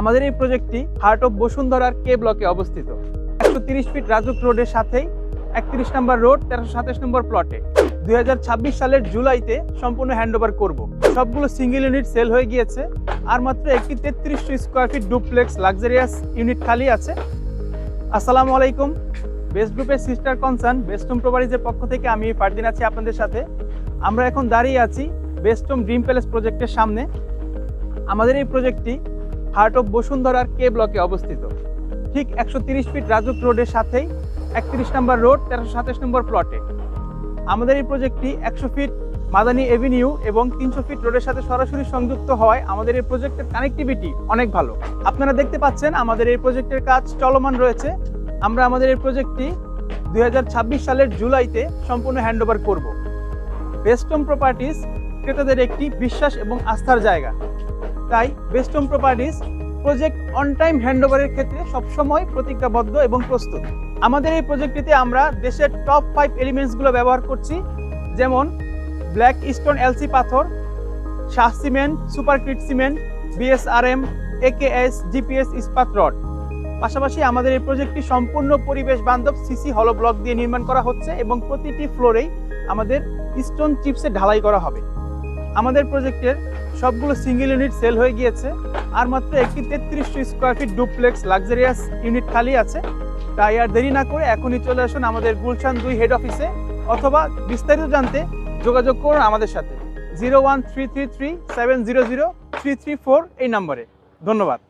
আমাদের এই প্রজেক্টটি heart of বসুন্ধরার কে ব্লকে অবস্থিত। একশো তিরিশ ফিট রাজুক রোডের সাথেই একত্রিশ নম্বর রোড, তেরোশো সাতাশ নম্বর প্লটে। দু হাজার ছাব্বিশ সালের জুলাইতে সম্পূর্ণ হ্যান্ডওভার করব। সবগুলো সিঙ্গেল ইউনিট সেল হয়ে গিয়েছে, আর মাত্র একটি তেত্রিশশো square feet duplex luxurious unit খালি আছে। আসসালামু আলাইকুম। বেস্ট গ্রুপের সিস্টার কনসার্ন, বেস্টম প্রপারিজের পক্ষ থেকে আমি ফারদিন আছি আপনাদের সাথে। আমরা এখন দাঁড়িয়ে আছি বেস্টম ড্রিম প্যালেস প্রজেক্টের সামনে। আমাদের এই প্রজেক্টটি হার্ট অফ বসুন্ধরার কে ব্লকে অবস্থিত? ঠিক একশো ফিট রাজুক রোডের সাথেই একত্রিশ নম্বর রোড, তেরোশো সাতাশ নম্বর প্লটে। আমাদের এই প্রজেক্টটি একশো ফিট মাদানি এভিনিউ এবং তিনশো ফিট রোডের সাথে সরাসরি সংযুক্ত হওয়ায় আমাদের এই প্রজেক্টের কানেক্টিভিটি অনেক ভালো। আপনারা দেখতে পাচ্ছেন আমাদের এই প্রজেক্টের কাজ চলমান রয়েছে। আমরা আমাদের এই প্রজেক্টটি দুই হাজার ছাব্বিশ সালের জুলাইতে সম্পূর্ণ হ্যান্ডওভার করব। বেস্টম প্রপার্টিস ক্রেতাদের একটি বিশ্বাস এবং আস্থার জায়গা। তাই Bestom properties project on time হ্যান্ডওভারের ক্ষেত্রে সবসময় প্রতিজ্ঞাবদ্ধ এবং প্রস্তুত। আমাদের এই প্রজেক্টটিতে আমরা দেশের টপ ফাইভ এলিমেন্টসগুলো ব্যবহার করছি, যেমন ব্ল্যাক স্টোন এলসি পাথর, Shah cement supercrete cement BSRM AKS GPS ইস্পাত রড। পাশাপাশি আমাদের এই প্রজেক্টটি সম্পূর্ণ পরিবেশ বান্ধব সিসি হলো ব্লক দিয়ে নির্মাণ করা হচ্ছে এবং প্রতিটি ফ্লোরেই আমাদের স্টোন চিপসে ঢালাই করা হবে। আমাদের প্রজেক্টের সবগুলো সিঙ্গেল ইউনিট সেল হয়ে গিয়েছে। আর মাত্র একটি তেত্রিশশো square feet duplex luxurious unit খালি আছে। তাই আর দেরি না করে এখনই চলে আসুন আমাদের গুলশান দুই হেড অফিসে অথবা বিস্তারিত জানতে যোগাযোগ করুন আমাদের সাথে। Zero one three three three seven zero zero three three four এই নম্বরে ধন্যবাদ।